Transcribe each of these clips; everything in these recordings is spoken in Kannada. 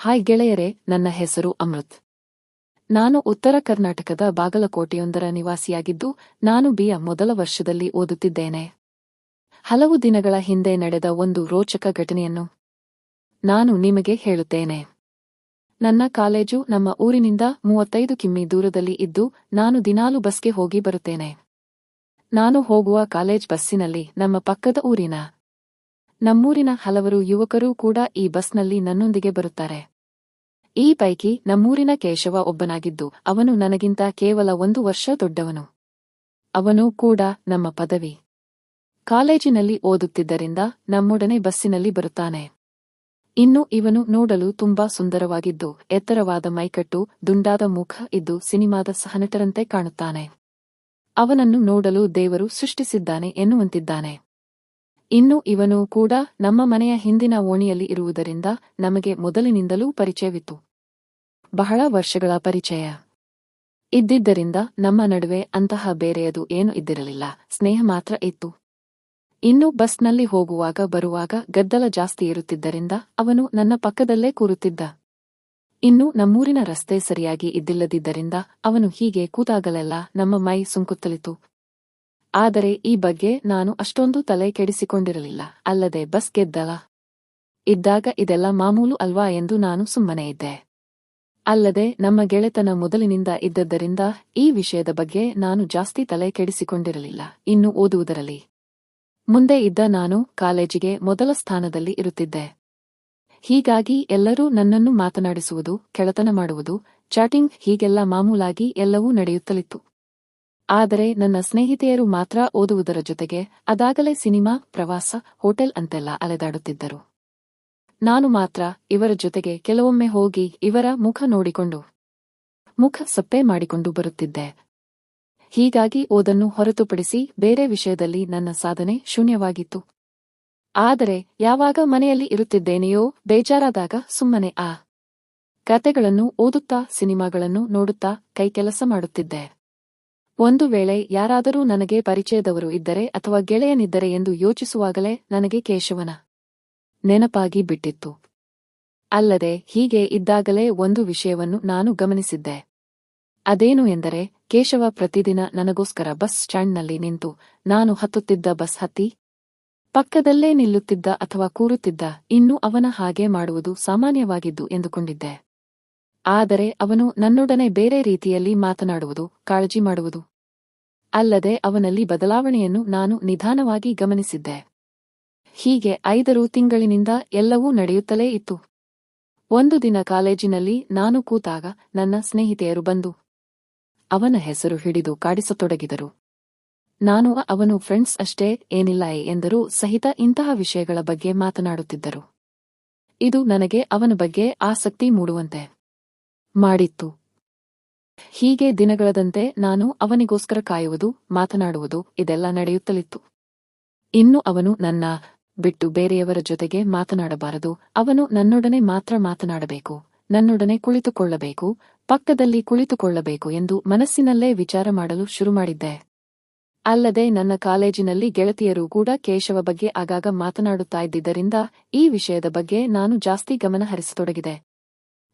ಹಾಯ್ ಗೆಳೆಯರೇ, ನನ್ನ ಹೆಸರು ಅಮೃತ್. ನಾನು ಉತ್ತರ ಕರ್ನಾಟಕದ ಬಾಗಲಕೋಟೆಯೊಂದರ ನಿವಾಸಿಯಾಗಿದ್ದು, ನಾನು ಬಿಯ ಮೊದಲ ವರ್ಷದಲ್ಲಿ ಓದುತ್ತಿದ್ದೇನೆ. ಹಲವು ದಿನಗಳ ಹಿಂದೆ ನಡೆದ ಒಂದು ರೋಚಕ ಘಟನೆಯನ್ನು ನಾನು ನಿಮಗೆ ಹೇಳುತ್ತೇನೆ. ನನ್ನ ಕಾಲೇಜು ನಮ್ಮ ಊರಿನಿಂದ ಮೂವತ್ತೈದು ಕಿಮ್ಮಿ ದೂರದಲ್ಲಿ ಇದ್ದು, ನಾನು ದಿನಾಲು ಬಸ್ಗೆ ಹೋಗಿ ಬರುತ್ತೇನೆ. ನಾನು ಹೋಗುವ ಕಾಲೇಜ್ ಬಸ್ಸಿನಲ್ಲಿ ನಮ್ಮ ಪಕ್ಕದ ಊರಿನ ನಮ್ಮೂರಿನ ಹಲವರು ಯುವಕರೂ ಕೂಡ ಈ ಬಸ್ನಲ್ಲಿ ನನ್ನೊಂದಿಗೆ ಬರುತ್ತಾರೆ. ಈ ಪೈಕಿ ನಮ್ಮೂರಿನ ಕೇಶವ ಒಬ್ಬನಾಗಿದ್ದು, ಅವನು ನನಗಿಂತ ಕೇವಲ ಒಂದು ವರ್ಷ ದೊಡ್ಡವನು. ಅವನು ಕೂಡ ನಮ್ಮ ಪದವಿ. ಕಾಲೇಜಿನಲ್ಲಿ ಓದುತ್ತಿದ್ದರಿಂದ ನಮ್ಮೊಡನೆ ಬಸ್ಸಿನಲ್ಲಿ ಬರುತ್ತಾನೆ. ಇನ್ನು ಇವನು ನೋಡಲು ತುಂಬಾ ಸುಂದರವಾಗಿದ್ದು, ಎತ್ತರವಾದ ಮೈಕಟ್ಟು, ದುಂಡಾದ ಮುಖ ಇದ್ದು ಸಿನಿಮಾದ ಸಹನಟರಂತೆ ಕಾಣುತ್ತಾನೆ. ಅವನನ್ನು ನೋಡಲು ದೇವರು ಸೃಷ್ಟಿಸಿದ್ದಾನೆ ಎನ್ನುವಂತಿದ್ದಾನೆ. ಇನ್ನು ಇವನು ಕೂಡ ನಮ್ಮ ಮನೆಯ ಹಿಂದಿನ ಓಣಿಯಲ್ಲಿ ಇರುವುದರಿಂದ ನಮಗೆ ಮೊದಲಿನಿಂದಲೂ ಪರಿಚಯವಿತ್ತು. ಬಹಳ ವರ್ಷಗಳ ಪರಿಚಯ. ಇದ್ದಿದ್ದರಿಂದ ನಮ್ಮ ನಡುವೆ ಅಂತಹ ಬೇರೆಯದು ಏನು ಇದ್ದಿರಲಿಲ್ಲ. ಸ್ನೇಹ ಮಾತ್ರ ಇತ್ತು. ಇನ್ನು ಬಸ್ನಲ್ಲಿ ಹೋಗುವಾಗ ಬರುವಾಗ ಗದ್ದಲ ಜಾಸ್ತಿ ಇರುತ್ತಿದ್ದರಿಂದ ಅವನು ನನ್ನ ಪಕ್ಕದಲ್ಲೇ ಕೂರುತ್ತಿದ್ದ. ಇನ್ನು ನಮ್ಮೂರಿನ ರಸ್ತೆ ಸರಿಯಾಗಿ ಇದ್ದಿಲ್ಲದಿದ್ದರಿಂದ ಅವನು ಹೀಗೆ ಕೂತಾಗಲೆಲ್ಲ ನಮ್ಮ ಮೈ ಸುಂಕುತ್ತಲಿತು ಆದರೆ ಈ ಬಗ್ಗೆ ನಾನು ಅಷ್ಟೊಂದು ತಲೆ ಕೆಡಿಸಿಕೊಂಡಿರಲಿಲ್ಲ. ಅಲ್ಲದೆ ಬಸ್ ಗೆದ್ದಲ. ಇದ್ದಾಗ ಇದೆಲ್ಲ ಮಾಮೂಲು ಅಲ್ವಾ ಎಂದು ನಾನು ಸುಮ್ಮನೆ ಇದ್ದೆ. ಅಲ್ಲದೆ ನಮ್ಮ ಗೆಳೆತನ ಮೊದಲಿನಿಂದ ಇದ್ದದ್ದರಿಂದ ಈ ವಿಷಯದ ಬಗ್ಗೆ ನಾನು ಜಾಸ್ತಿ ತಲೆ ಕೆಡಿಸಿಕೊಂಡಿರಲಿಲ್ಲ. ಇನ್ನು ಓದುವುದರಲ್ಲಿ. ಮುಂದೆ ಇದ್ದ ನಾನು ಕಾಲೇಜಿಗೆ ಮೊದಲ ಸ್ಥಾನದಲ್ಲಿ ಇರುತ್ತಿದ್ದೆ. ಹೀಗಾಗಿ ಎಲ್ಲರೂ ನನ್ನನ್ನು ಮಾತನಾಡಿಸುವುದು, ಕೆಳತನ ಮಾಡುವುದು, ಚಾಟಿಂಗ್ ಹೀಗೆಲ್ಲ ಮಾಮೂಲಾಗಿ ಎಲ್ಲವೂ ನಡೆಯುತ್ತಲಿತ್ತು. ಆದರೆ ನನ್ನ ಸ್ನೇಹಿತೆಯರು ಮಾತ್ರ ಓದುವುದರ ಜೊತೆಗೆ ಅದಾಗಲೇ ಸಿನಿಮಾ, ಪ್ರವಾಸ, ಹೋಟೆಲ್ ಅಂತೆಲ್ಲ ಅಲೆದಾಡುತ್ತಿದ್ದರು. ನಾನು ಮಾತ್ರ ಇವರ ಜೊತೆಗೆ ಕೆಲವೊಮ್ಮೆ ಹೋಗಿ ಇವರ ಮುಖ ನೋಡಿಕೊಂಡು, ಮುಖ ಸಪ್ಪೆ ಮಾಡಿಕೊಂಡು ಬರುತ್ತಿದ್ದೆ. ಹೀಗಾಗಿ ಓದನ್ನು ಹೊರತುಪಡಿಸಿ ಬೇರೆ ವಿಷಯದಲ್ಲಿ ನನ್ನ ಸಾಧನೆ ಶೂನ್ಯವಾಗಿತ್ತು. ಆದರೆ ಯಾವಾಗ ಮನೆಯಲ್ಲಿ ಇರುತ್ತಿದ್ದೇನೆಯೋ ಬೇಜಾರಾದಾಗ ಸುಮ್ಮನೆ ಆ ಕತೆಗಳನ್ನು ಓದುತ್ತಾ, ಸಿನಿಮಾಗಳನ್ನು ನೋಡುತ್ತಾ ಕೈಕೆಲಸ ಮಾಡುತ್ತಿದ್ದೆ. ಒಂದು ವೇಳೆ ಯಾರಾದರೂ ನನಗೆ ಪರಿಚಯದವರು ಇದ್ದರೆ ಅಥವಾ ಗೆಳೆಯನಿದ್ದರೆ ಎಂದು ಯೋಚಿಸುವಾಗಲೇ ನನಗೆ ಕೇಶವನ ನೆನಪಾಗಿ ಬಿಟ್ಟಿತ್ತು. ಅಲ್ಲದೆ ಹೀಗೆ ಇದ್ದಾಗಲೇ ಒಂದು ವಿಷಯವನ್ನು ನಾನು ಗಮನಿಸಿದ್ದೆ. ಅದೇನು ಎಂದರೆ, ಕೇಶವ ಪ್ರತಿದಿನ ನನಗೋಸ್ಕರ ಬಸ್ ಸ್ಟ್ಯಾಂಡ್ನಲ್ಲಿ ನಿಂತು, ನಾನು ಹತ್ತುತ್ತಿದ್ದ ಬಸ್ ಹತ್ತಿ, ಪಕ್ಕದಲ್ಲೇ ನಿಲ್ಲುತ್ತಿದ್ದ ಅಥವಾ ಕೂರುತ್ತಿದ್ದ, ಇನ್ನು ಅವನ ಹಾಗೆ ಮಾಡುವುದು ಸಾಮಾನ್ಯವಾಗಿದ್ದು ಎಂದುಕೊಂಡಿದ್ದೆ. ಆದರೆ ಅವನು ನನ್ನೊಡನೆ ಬೇರೆ ರೀತಿಯಲ್ಲಿ ಮಾತನಾಡುವುದು, ಕಾಳಜಿ ಮಾಡುವುದು. ಅಲ್ಲದೆ ಅವನಲ್ಲಿ ಬದಲಾವಣೆಯನ್ನು ನಾನು ನಿಧಾನವಾಗಿ ಗಮನಿಸಿದ್ದೆ. ಹೀಗೆ ಐದರು ತಿಂಗಳಿನಿಂದ ಎಲ್ಲವೂ ನಡೆಯುತ್ತಲೇ ಇತ್ತು. ಒಂದು ದಿನ ಕಾಲೇಜಿನಲ್ಲಿ ನಾನು ಕೂತಾಗ ನನ್ನ ಸ್ನೇಹಿತೆಯರು ಬಂದು, ಅವನ ಹೆಸರು ಹಿಡಿದು ಕಾಡಿಸತೊಡಗಿದರು. ನಾನು, ಅವನು, ಫ್ರೆಂಡ್ಸ್ ಅಷ್ಟೇ, ಏನಿಲ್ಲ ಎಂದರೂ ಸಹಿತ ಇಂತಹ ವಿಷಯಗಳ ಬಗ್ಗೆ ಮಾತನಾಡುತ್ತಿದ್ದರು. ಇದು ನನಗೆ ಅವನ ಬಗ್ಗೆ ಆಸಕ್ತಿ ಮೂಡುವಂತೆ. ಮಾಡಿತ್ತು. ಹೀಗೆ ದಿನಗಳದಂತೆ ನಾನು ಅವನಿಗೋಸ್ಕರ ಕಾಯುವುದು, ಮಾತನಾಡುವುದು ಇದೆಲ್ಲ ನಡೆಯುತ್ತಲಿತ್ತು. ಇನ್ನು ಅವನು ನನ್ನ ಬಿಟ್ಟು ಬೇರೆಯವರ ಜೊತೆಗೆ ಮಾತನಾಡಬಾರದು. ಅವನು ನನ್ನೊಡನೆ ಮಾತ್ರ ಮಾತನಾಡಬೇಕು, ನನ್ನೊಡನೆ ಕುಳಿತುಕೊಳ್ಳಬೇಕು, ಪಕ್ಕದಲ್ಲಿ ಕುಳಿತುಕೊಳ್ಳಬೇಕು ಎಂದು ಮನಸ್ಸಿನಲ್ಲೇ ವಿಚಾರ ಮಾಡಲು ಶುರು ಮಾಡಿದ್ದೆ ಅಲ್ಲದೆ ನನ್ನ ಕಾಲೇಜಿನಲ್ಲಿ ಗೆಳತಿಯರು ಕೂಡ ಕೇಶವ ಬಗ್ಗೆ ಆಗಾಗ ಮಾತನಾಡುತ್ತಾ ಇದ್ದಿದ್ದರಿಂದ ಈ ವಿಷಯದ ಬಗ್ಗೆ ನಾನು ಜಾಸ್ತಿ ಗಮನ ಹರಿಸತೊಡಗಿದೆ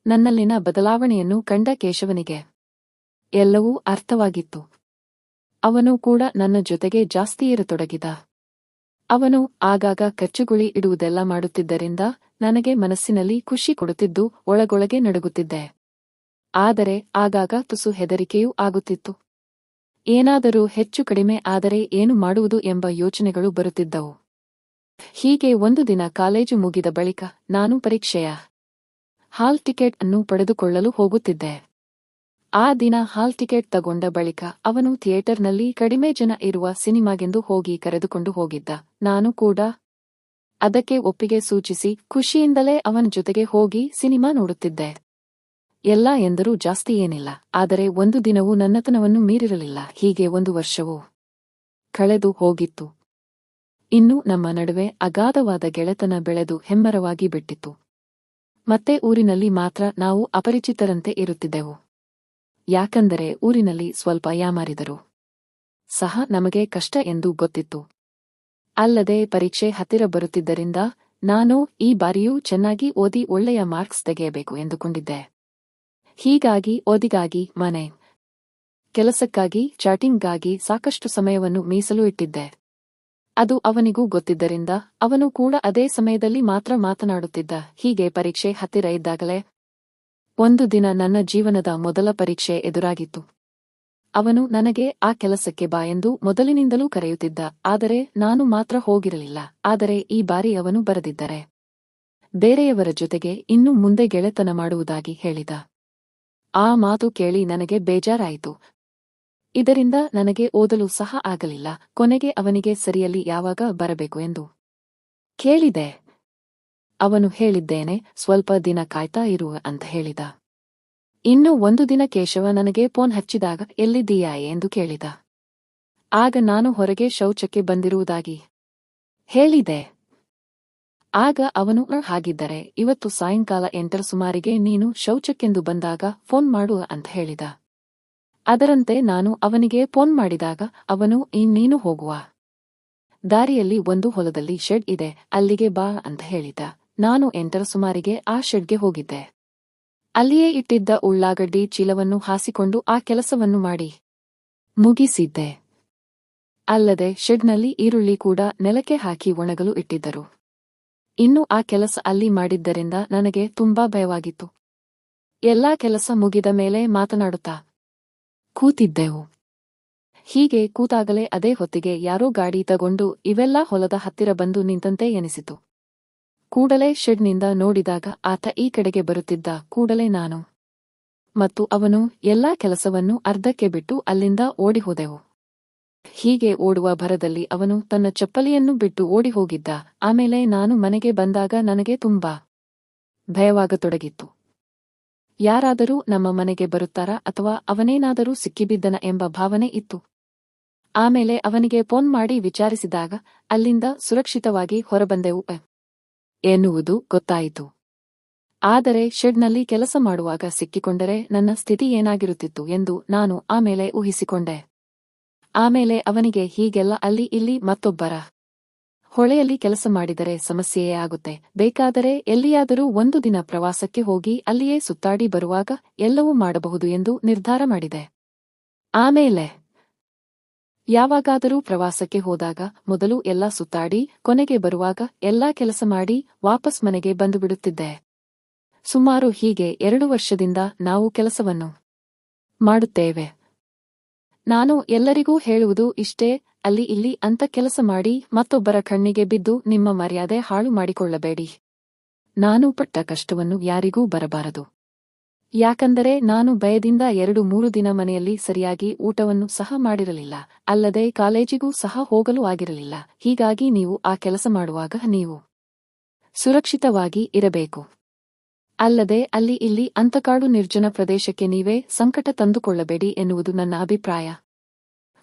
ನನ್ನಲ್ಲಿನ ಬದಲಾವಣೆಯನ್ನು ಕಂಡ ಕೇಶವನಿಗೆ. ಎಲ್ಲವೂ ಅರ್ಥವಾಗಿತ್ತು. ಅವನು ಕೂಡ ನನ್ನ ಜೊತೆಗೆ ಜಾಸ್ತಿ ಇರತೊಡಗಿದ. ಅವನು ಆಗಾಗ ಖರ್ಚುಗುಳಿ ಇಡುವುದೆಲ್ಲ ಮಾಡುತ್ತಿದ್ದರಿಂದ ನನಗೆ ಮನಸ್ಸಿನಲ್ಲಿ ಖುಷಿ ಕೊಡುತ್ತಿದ್ದು ಒಳಗೊಳಗೆ ನಡುಗುತ್ತಿದ್ದೆ. ಆದರೆ ಆಗಾಗ ತುಸು ಹೆದರಿಕೆಯೂ ಆಗುತ್ತಿತ್ತು. ಏನಾದರೂ ಹೆಚ್ಚು ಕಡಿಮೆ ಆದರೆ ಏನು ಮಾಡುವುದು ಎಂಬ ಯೋಚನೆಗಳು ಬರುತ್ತಿದ್ದವು. ಹೀಗೆ ಒಂದು ದಿನ ಕಾಲೇಜು ಮುಗಿದ ಬಳಿಕ ನಾನು ಪರೀಕ್ಷೆಯ ಹಾಲ್ ಟಿಕೆಟ್ ಅನ್ನು ಪಡೆದುಕೊಳ್ಳಲು ಹೋಗುತ್ತಿದ್ದೆ. ಆ ದಿನ ಹಾಲ್ ಟಿಕೆಟ್ ತಗೊಂಡ ಬಳಿಕ ಅವನು ಥಿಯೇಟರ್ನಲ್ಲಿ ಕಡಿಮೆ ಜನ ಇರುವ ಸಿನಿಮಾಗೆಂದು ಹೋಗಿ ಕರೆದುಕೊಂಡು ಹೋಗಿದ್ದ. ನಾನು ಕೂಡ ಅದಕ್ಕೆ ಒಪ್ಪಿಗೆ ಸೂಚಿಸಿ ಖುಷಿಯಿಂದಲೇ ಅವನ ಜೊತೆಗೆ ಹೋಗಿ ಸಿನಿಮಾ ನೋಡುತ್ತಿದ್ದೆ. ಎಲ್ಲ ಎಂದರೂ ಜಾಸ್ತಿ ಏನಿಲ್ಲ, ಆದರೆ ಒಂದು ದಿನವೂ ನನ್ನತನವನ್ನು ಮೀರಿರಲಿಲ್ಲ. ಹೀಗೆ ಒಂದು ವರ್ಷವೂ ಕಳೆದು ಹೋಗಿತ್ತು. ಇನ್ನು ನಮ್ಮ ನಡುವೆ ಅಗಾಧವಾದ ಗೆಳೆತನ ಬೆಳೆದು ಹೆಮ್ಮರವಾಗಿ ಬಿಟ್ಟಿತ್ತು. ಮತ್ತೆ ಊರಿನಲ್ಲಿ ಮಾತ್ರ ನಾವು ಅಪರಿಚಿತರಂತೆ ಇರುತ್ತಿದ್ದೆವು. ಯಾಕಂದರೆ ಊರಿನಲ್ಲಿ ಸ್ವಲ್ಪ ಯಾಮಾರಿದರು. ಸಹ ನಮಗೆ ಕಷ್ಟ ಎಂದು ಗೊತ್ತಿತ್ತು. ಅಲ್ಲದೆ ಪರೀಕ್ಷೆ ಹತ್ತಿರ ಬರುತ್ತಿದ್ದರಿಂದ ನಾನು ಈ ಬಾರಿಯೂ ಚೆನ್ನಾಗಿ ಓದಿ ಒಳ್ಳೆಯ ಮಾರ್ಕ್ಸ್ ತೆಗೆಯಬೇಕು ಎಂದುಕೊಂಡಿದ್ದೆ. ಹೀಗಾಗಿ ಓದಿಗಾಗಿ ಮನೆ, ಕೆಲಸಕ್ಕಾಗಿ, ಚಾಟಿಂಗ್ಗಾಗಿ ಸಾಕಷ್ಟು ಸಮಯವನ್ನು ಮೀಸಲು ಇಟ್ಟಿದ್ದೆ. ಅದು ಅವನಿಗೂ ಗೊತ್ತಿದ್ದರಿಂದ ಅವನು ಕೂಡ ಅದೇ ಸಮಯದಲ್ಲಿ ಮಾತ್ರ ಮಾತನಾಡುತ್ತಿದ್ದ. ಹೀಗೆ ಪರೀಕ್ಷೆ ಹತ್ತಿರ ಇದ್ದಾಗಲೇ ಒಂದು ದಿನ ನನ್ನ ಜೀವನದ ಮೊದಲ ಪರೀಕ್ಷೆ ಎದುರಾಗಿತ್ತು. ಅವನು ನನಗೆ, ಆ ಕೆಲಸಕ್ಕೆ ಬಾ ಎಂದು ಮೊದಲಿನಿಂದಲೂ ಕರೆಯುತ್ತಿದ್ದ. ಆದರೆ ನಾನು ಮಾತ್ರ ಹೋಗಿರಲಿಲ್ಲ. ಆದರೆ ಈ ಬಾರಿ ಅವನು ಬರೆದಿದ್ದರೆ ಬೇರೆಯವರ ಜೊತೆಗೆ ಇನ್ನು ಮುಂದೆ ಗೆಳೆತನ ಮಾಡುವುದಾಗಿ ಹೇಳಿದ. ಆ ಮಾತು ಕೇಳಿ ನನಗೆ ಬೇಜಾರಾಯಿತು. ಇದರಿಂದ ನನಗೆ ಓದಲು ಸಹ ಆಗಲಿಲ್ಲ. ಕೊನೆಗೆ ಅವನಿಗೆ ಸರಿಯಲ್ಲಿ ಯಾವಾಗ ಬರಬೇಕು ಎಂದು ಕೇಳಿದೆ. ಅವನು ಹೇಳಿದ್ದೇನೆ, ಸ್ವಲ್ಪ ದಿನ ಕಾಯ್ತಾ ಇರು ಅಂತ ಹೇಳಿದ. ಇನ್ನು ಒಂದು ದಿನ ಕೇಶವ ನನಗೆ ಫೋನ್ ಹಚ್ಚಿದಾಗ ಎಲ್ಲಿದ್ದೀಯಾ ಎಂದು ಕೇಳಿದ. ಆಗ ನಾನು ಹೊರಗೆ ಶೌಚಕ್ಕೆ ಬಂದಿರುವುದಾಗಿ ಹೇಳಿದೆ. ಆಗ ಅವನು ಹಾಗಿದ್ದರೆ ಇವತ್ತು ಸಾಯಂಕಾಲ ಎಂಟರ ಸುಮಾರಿಗೆ ನೀನು ಶೌಚಕ್ಕೆಂದು ಬಂದಾಗ ಫೋನ್ ಮಾಡು ಅಂತ ಹೇಳಿದ. ಅದರಂತೆ ನಾನು ಅವನಿಗೆ ಫೋನ್ ಮಾಡಿದಾಗ ಅವನು ಇನ್ನೇನು ಹೋಗುವ. ದಾರಿಯಲ್ಲಿ ಒಂದು ಹೊಲದಲ್ಲಿ ಶೆಡ್ ಇದೆ, ಅಲ್ಲಿಗೆ ಬಾ ಅಂತ ಹೇಳಿದ. ನಾನು ಎಂಟರ ಸುಮಾರಿಗೆ ಆ ಶೆಡ್ಗೆ ಹೋಗಿದ್ದೆ. ಅಲ್ಲಿಯೇ ಇಟ್ಟಿದ್ದ ಉಳ್ಳಾಗಡ್ಡಿ ಚೀಲವನ್ನು ಹಾಸಿಕೊಂಡು ಆ ಕೆಲಸವನ್ನು ಮಾಡಿ. ಮುಗಿಸಿದ್ದೆ. ಅಲ್ಲದೆ ಶೆಡ್ನಲ್ಲಿ ಈರುಳ್ಳಿ ಕೂಡ ನೆಲಕ್ಕೆ ಹಾಕಿ ಒಣಗಲು ಇಟ್ಟಿದ್ದರು. ಇನ್ನು ಆ ಕೆಲಸ ಅಲ್ಲಿ ಮಾಡಿದ್ದರಿಂದ ನನಗೆ ತುಂಬಾ ಭಯವಾಗಿತ್ತು. ಎಲ್ಲಾ ಕೆಲಸ ಮುಗಿದ ಮೇಲೆ ಮಾತನಾಡುತ್ತಾ ಕೂತಿದ್ದೆವು. ಹೀಗೆ ಕೂತಾಗಲೇ ಅದೇ ಹೊತ್ತಿಗೆ ಯಾರೋ ಗಾಡಿ ತಗೊಂಡು ಇವೆಲ್ಲ ಹೊಲದ ಹತ್ತಿರ ಬಂದು ನಿಂತಂತೆ ಎನಿಸಿತು. ಕೂಡಲೇ ಶೆಡ್ನಿಂದ ನೋಡಿದಾಗ ಆತ ಈ ಕಡೆಗೆ ಬರುತ್ತಿದ್ದ ಕೂಡಲೇ ನಾನು. ಮತ್ತು ಅವನು ಎಲ್ಲಾ ಕೆಲಸವನ್ನು ಅರ್ಧಕ್ಕೆ ಬಿಟ್ಟು ಅಲ್ಲಿಂದ ಓಡಿ ಹೋದೆವು ಹೀಗೆ ಓಡುವ ಭರದಲ್ಲಿ ಅವನು ತನ್ನ ಚಪ್ಪಲಿಯನ್ನು ಬಿಟ್ಟು ಓಡಿ ಹೋಗಿದ್ದ ಆಮೇಲೆ ನಾನು ಮನೆಗೆ ಬಂದಾಗ ನನಗೆ ತುಂಬಾ ಭಯವಾಗತೊಡಗಿತ್ತು. ಯಾರಾದರೂ ನಮ್ಮ ಮನೆಗೆ ಬರುತ್ತಾರಾ ಅಥವಾ ಅವನೇನಾದರೂ ಸಿಕ್ಕಿಬಿದ್ದನ ಎಂಬ ಭಾವನೆ ಇತ್ತು. ಆಮೇಲೆ ಅವನಿಗೆ ಫೋನ್ ಮಾಡಿ ವಿಚಾರಿಸಿದಾಗ ಅಲ್ಲಿಂದ ಸುರಕ್ಷಿತವಾಗಿ ಹೊರಬಂದೆವು. ಎನ್ನುವುದು ಗೊತ್ತಾಯಿತು. ಆದರೆ ಶೆಡ್ನಲ್ಲಿ ಕೆಲಸ ಮಾಡುವಾಗ ಸಿಕ್ಕಿಕೊಂಡರೆ ನನ್ನ ಸ್ಥಿತಿ ಏನಾಗಿರುತ್ತಿತ್ತು ಎಂದು ನಾನು ಆಮೇಲೆ ಊಹಿಸಿಕೊಂಡೆ. ಆಮೇಲೆ ಅವನಿಗೆ ಹೀಗೆಲ್ಲ ಅಲ್ಲಿ ಇಲ್ಲಿ ಮತ್ತೊಬ್ಬರ ಹೊಳೆಯಲ್ಲಿ ಕೆಲಸ ಮಾಡಿದರೆ ಸಮಸ್ಯೆಯೇ ಆಗುತ್ತೆ. ಬೇಕಾದರೆ ಎಲ್ಲಿಯಾದರೂ ಒಂದು ದಿನ ಪ್ರವಾಸಕ್ಕೆ ಹೋಗಿ ಅಲ್ಲಿಯೇ ಸುತ್ತಾಡಿ ಬರುವಾಗ ಎಲ್ಲವೂ ಮಾಡಬಹುದು ಎಂದು ನಿರ್ಧಾರ ಮಾಡಿದೆ. ಆಮೇಲೆ ಯಾವಾಗಾದರೂ ಪ್ರವಾಸಕ್ಕೆ ಹೋದಾಗ ಮೊದಲು ಎಲ್ಲ ಸುತ್ತಾಡಿ ಕೊನೆಗೆ ಬರುವಾಗ ಎಲ್ಲಾ ಕೆಲಸ ಮಾಡಿ ವಾಪಸ್ ಮನೆಗೆ ಬಂದು ಬಿಡುತ್ತಿದ್ದೆ. ಸುಮಾರು ಹೀಗೆ ಎರಡು ವರ್ಷದಿಂದ ನಾವು ಕೆಲಸವನ್ನು ಮಾಡುತ್ತೇವೆ. ನಾನು ಎಲ್ಲರಿಗೂ ಹೇಳುವುದು ಇಷ್ಟೇ ಅಲ್ಲಿ ಇಲ್ಲಿ ಅಂತ ಕೆಲಸ ಮಾಡಿ ಮತ್ತೊಬ್ಬರ ಕಣ್ಣಿಗೆ ಬಿದ್ದು ನಿಮ್ಮ ಮರ್ಯಾದೆ ಹಾಳು ಮಾಡಿಕೊಳ್ಳಬೇಡಿ. ನಾನು ಪಟ್ಟ ಕಷ್ಟವನ್ನು ಯಾರಿಗೂ ಬರಬಾರದು. ಯಾಕಂದರೆ ನಾನು ಭಯದಿಂದ ಎರಡು ಮೂರು ದಿನ ಮನೆಯಲ್ಲಿ ಸರಿಯಾಗಿ ಊಟವನ್ನು ಸಹ ಮಾಡಿರಲಿಲ್ಲ, ಅಲ್ಲದೆ ಕಾಲೇಜಿಗೂ ಸಹ ಹೋಗಲು ಆಗಿರಲಿಲ್ಲ. ಹೀಗಾಗಿ ನೀವು ಆ ಕೆಲಸ ಮಾಡುವಾಗ ನೀವು ಸುರಕ್ಷಿತವಾಗಿ ಇರಬೇಕು. ಅಲ್ಲದೆ ಅಲ್ಲಿ ಇಲ್ಲಿ ಅಂತಕಾಡು ನಿರ್ಜನ ಪ್ರದೇಶಕ್ಕೆ ನೀವೇ ಸಂಕಟ ತಂದುಕೊಳ್ಳಬೇಡಿ ಎನ್ನುವುದು ನನ್ನ ಅಭಿಪ್ರಾಯ.